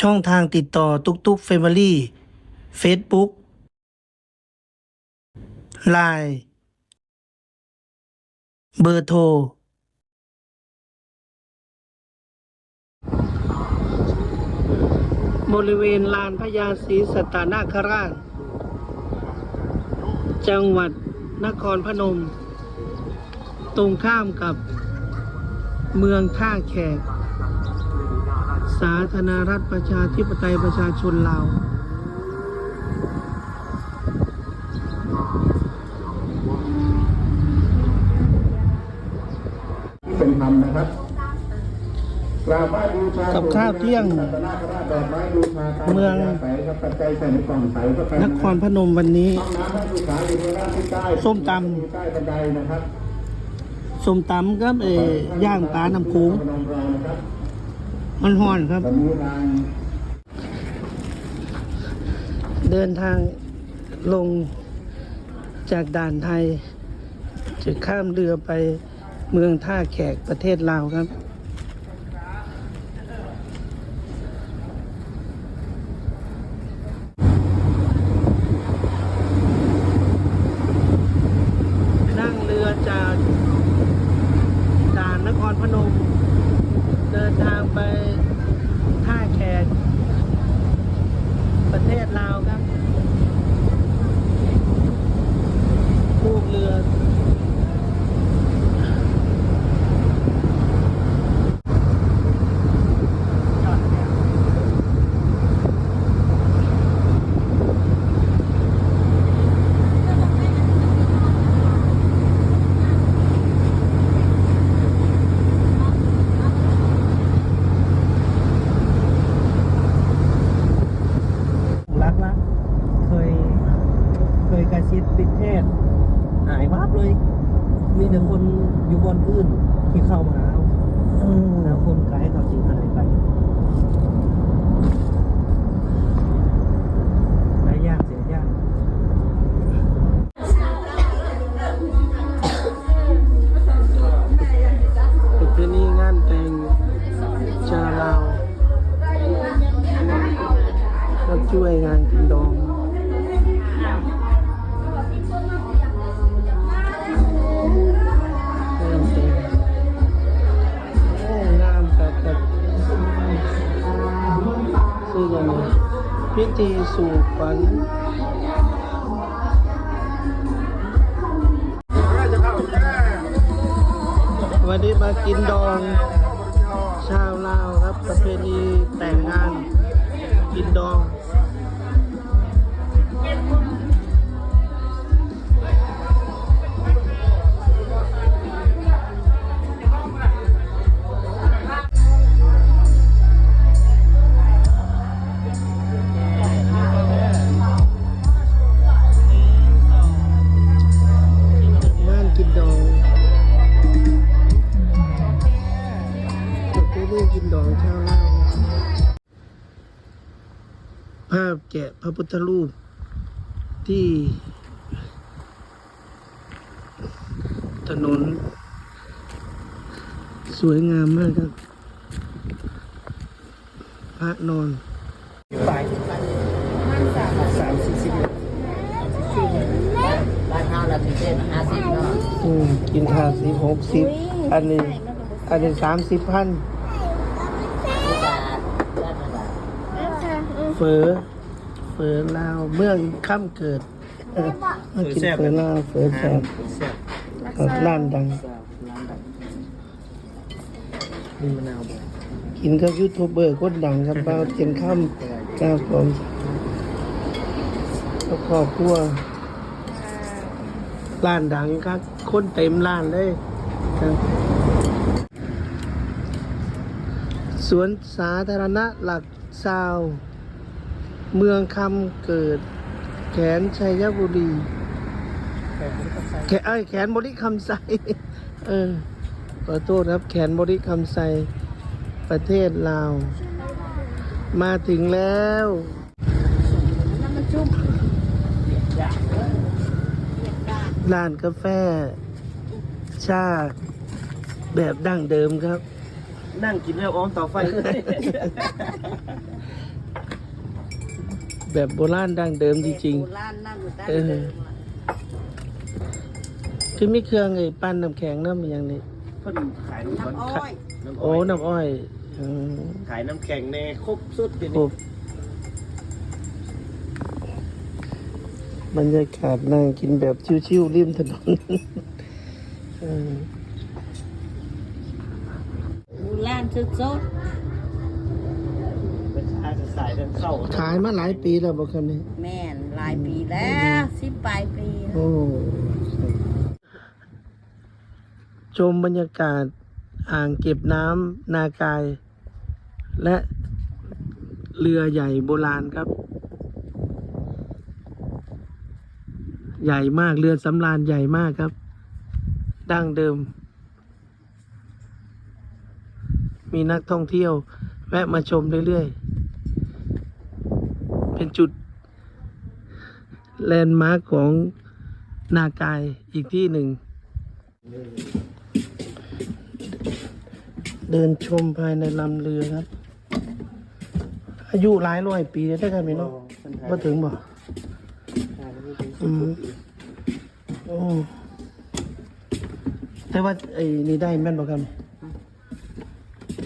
ช่องทางติดต่อตุกตุกเฟมิลี่เฟซบุ๊กไลน์เบอร์โทร บริเวณลานพญาศรีสัตนาคราช จังหวัดนครพนม ตรงข้ามกับเมืองท่าแขก สาธารณรัฐประชาธิปไตยประชาชนลาวเป็นธรรมนะครับกราบไหว้บูชากับข้าวเที่ยงศาสนาคราชดอกไม้บูชาตาเมืองใสครับปัจจัยใส่ในกล่องใสก็ไปนครพนมวันนี้ห้องน้ำให้ผู้สาวอยู่ทางด้านที่ใต้ส้มตำอยู่ใต้บันไดนะครับสมตำครับเอย่างปลาน้ำโค้งพน มันห่อนครับ เดินทางลงจากด่านไทย จะข้ามเรือไปเมืองท่าแขกประเทศลาวครับ นั่งเรือจากด่านนครพนม เดินทางไปท่าแขก ประเทศลาวครับลูกเรือ รักละเคย เค ยกระซิบปิดเทศหายวับเลย มีแต่คนอยู่บนอื่นที่เข้ามาเอาแล้วคนไกลเขาสิหายไปหายยากเสียยากประเพณีงานแต่งชาวลาวรับช่วยงานกินดองีสู่ขวันวันนี้มากินดอง ชาวลาวครับประเพณีแต่งงาน กินดอง ภาพแกะพระพุทธรูปที่ถนน สวยงามมากครับ พระนอนสามสี่สิบบ้านเฮาเราพิเศษห้าสิบเนาะอืมกินข้าวสิหกสิบอันนี้ อันนี้สามสิบพัน ที่บาทบ้านบาท เฟอเฟอลาวเมืองค่ำเกิดเออมากินเฟอลาวเฟอแซ่บกับร้านดังมีมะนาวกินกับยูทูบเบอร์คนดังครับเราเจนค่ำครับผมก็ครอบครัวร้านดังครับคนเต็มร้านเลยครับสวนสาธารณะหลักซาว เมืองคำเกิด แขนชัยบุรี แขนเอ้ยแขนบริคำไซเออขอโทษครับ แขนบริคำไซประเทศลาว มาถึงแล้วร้านกาแฟ ชาแบบดั้งเดิมครับ นั่งกินแล้วอ้อมเต่อไฟ แบบโบราณดั้งเดิมจริง โบราณนั่งอยู่ใต้เออ เดิมๆคือมีเครื่องไอ้ปั้นน้ำแข็งน้ำอย่างนี้ เพิ่นขายน้ำน้ำอ้อยน้ำโอ้น้ำอ้อยอืมขายน้ำแข็งในครบสุดเดี๋ยวครนี้บบรรยากาศนั่งกินแบบชิวๆริมถนน เออ โบราณสุดเป็นชาย จะสายเดินเข้าขายมาหลายปีแล้วบอกคำนี้ๆแม่นหลายปีแล้วสิบปลายปีแล้วโอ้ชมบรรยากาศอ่างเก็บน้ำนากาย และเรือใหญ่โบราณครับ ใหญ่มากเรือสำราญใหญ่มากครับ ดั้งเดิม มีนักท่องเที่ยว แวะมาชมเรื่อยๆ เป็นจุดแลนด์มาร์คของนากายอีกที่หนึ่ง เดินชมภายในลำเรือครับ อายุหลายร้อยปีได้ได้กันไหมเนาะว่าถึงบ่อืมโอ้แต่ว่าไอ้นี่ได้แม่นบ่ครับ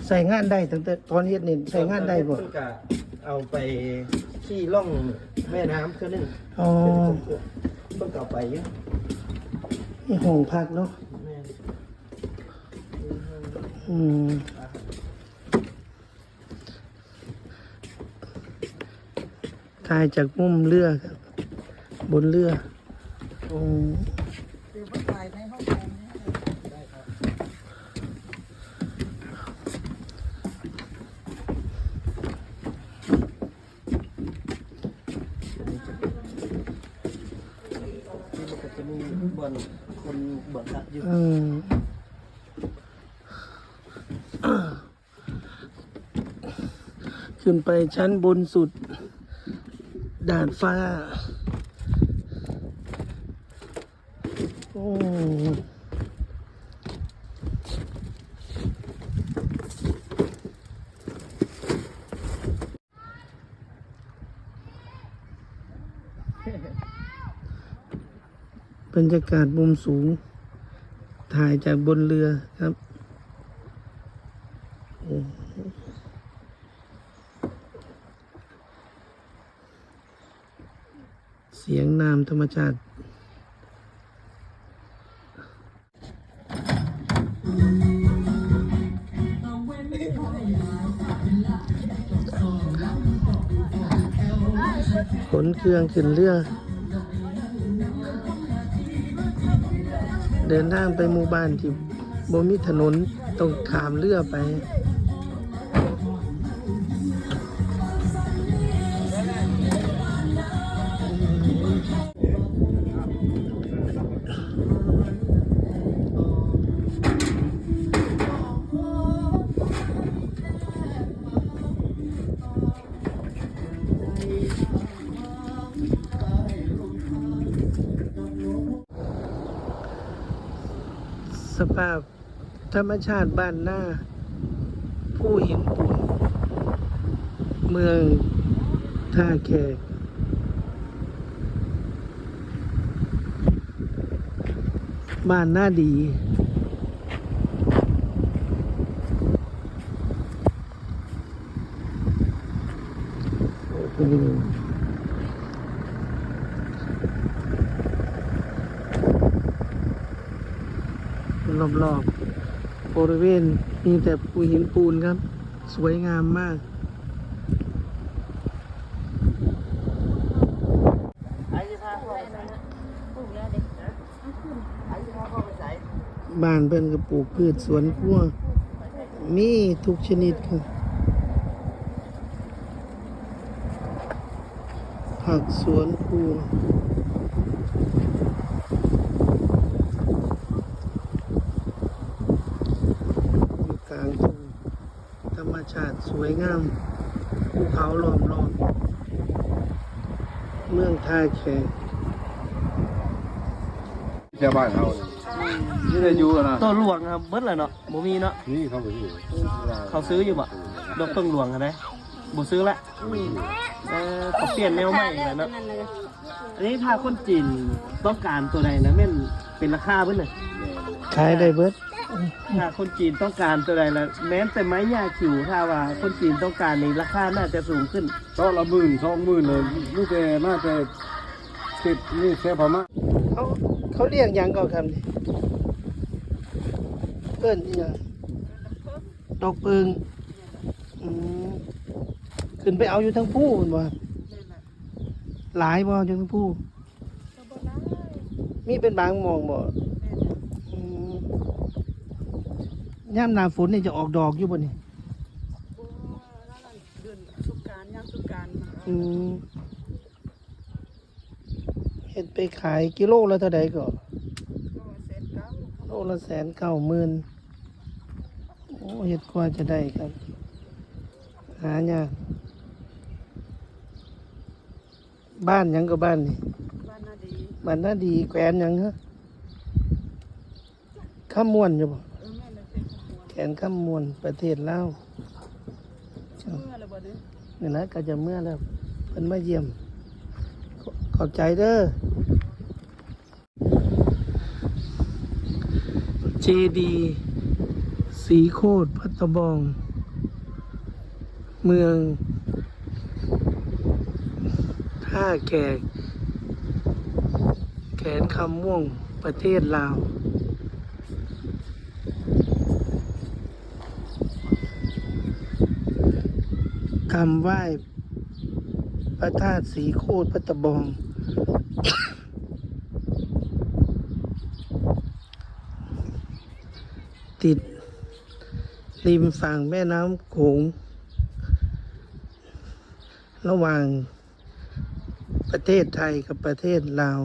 ใส่งานได้ตั้งแต่ตอนเฮ็ดนี่ใส่งานได้บ่เพิ่นก็เอาไป ขี่ล่องแม่น้ำเท่านึงอ๋อเพิ่นก็เอาไปเยอะนี่ห้องพักเนาะแม่นอืมถ่ายจากมุมเรือครับ บนเรือ อืม อยู่อืมขึ้นไปชั้นบนสุด ดาดฟ้า โอ้บรรยากาศมุมสูง ถ่ายจากบนเรือครับ เสียงน้ำธรรมชาติขนเครื่องขึ้นเรือ เดินทางไปหมู่บ้านที่บ่มีถนนต้องขามเรือไป ภาพ ธรรมชาติบ้านหน้า ผู้หินปูนเมืองท่าแขกบ้านหน้าดีอืม รอบๆบริเวณมีแต่ปูหินปูนครับ สวยงามมาก บ้านเพิ่นก็ปลูกพืชสวนครัวมีทุกชนิดครับผักสวนครัวอยู่กลางทุ่ง ธรรมชาติสวยงามภูเขาล้อมรอบเมืองท่าแขกแค่บ้านเขานี่ได้อยู่นะตัวหลวงครับเบิดเลยเนาะบ่มีเนาะนี่เขาไปอยู่เขาซื้ออยู่บ่ดอกต้นหลวงกันได้อบ่ซื้อละเออเขาเปลี่ยนแนวใหม่แล้วเนาะอันนี้ถ้าคนจีนต้องการตัวใดนะแม่นเป็นราคาเพิ่นน่ะขายได้เบิด ถ้าคนจีนต้องการตัวใดละแม้แต่ไม้ยาคิวถ้าว่า คนจีนต้องการนี่ราคาน่าจะสูงขึ้นตอนละหมื่นสองหมื่นเลยลูกแต่น่าจะติดนี่แค่พม่าเขาเขาเรียกหยังก่อนครับนี่เอิ้นอีหยังดอกเปิงอืมขึ้นไปเอาอยู่ทั้งผู้แม่นบ่หลายบ่อยู่ทั้งผู้ มีเป็นบางหมองบ่อืม ย่ามหน้าฝนนี่จะออกดอกอยู่บ่นี่เดือนสุกการย่างสุกการมาอืมเฮ็ดไปขายกิโลละเท่าใดก็ ก็เสร็จเก้าโลละแสนเก้าหมื่นโอ้เฮ็ดกว่าจะได้ครับ หายากบ้านหยังก็บ้านนี่ บ้านนาดี บ้านน่าดีแขวนหยังฮะข้ามม่วนอยู่บ่ นแขนข้ามมวนประเทศลาวเมื่อเลยบ่เนี่ยนี่นะก็จะเมื่อแล้วเพิ่นมาเยี่ยม ขอขอบใจเด้อเจดีสีโคตรพัตตบอง เมืองท่าแขกแขนคำม่วงประเทศลาว คำไหว้พระธาตุสีโคตรพัตตบอง ติด ริมฝั่งแม่น้ำโขง ระหว่างประเทศไทยกับประเทศลาว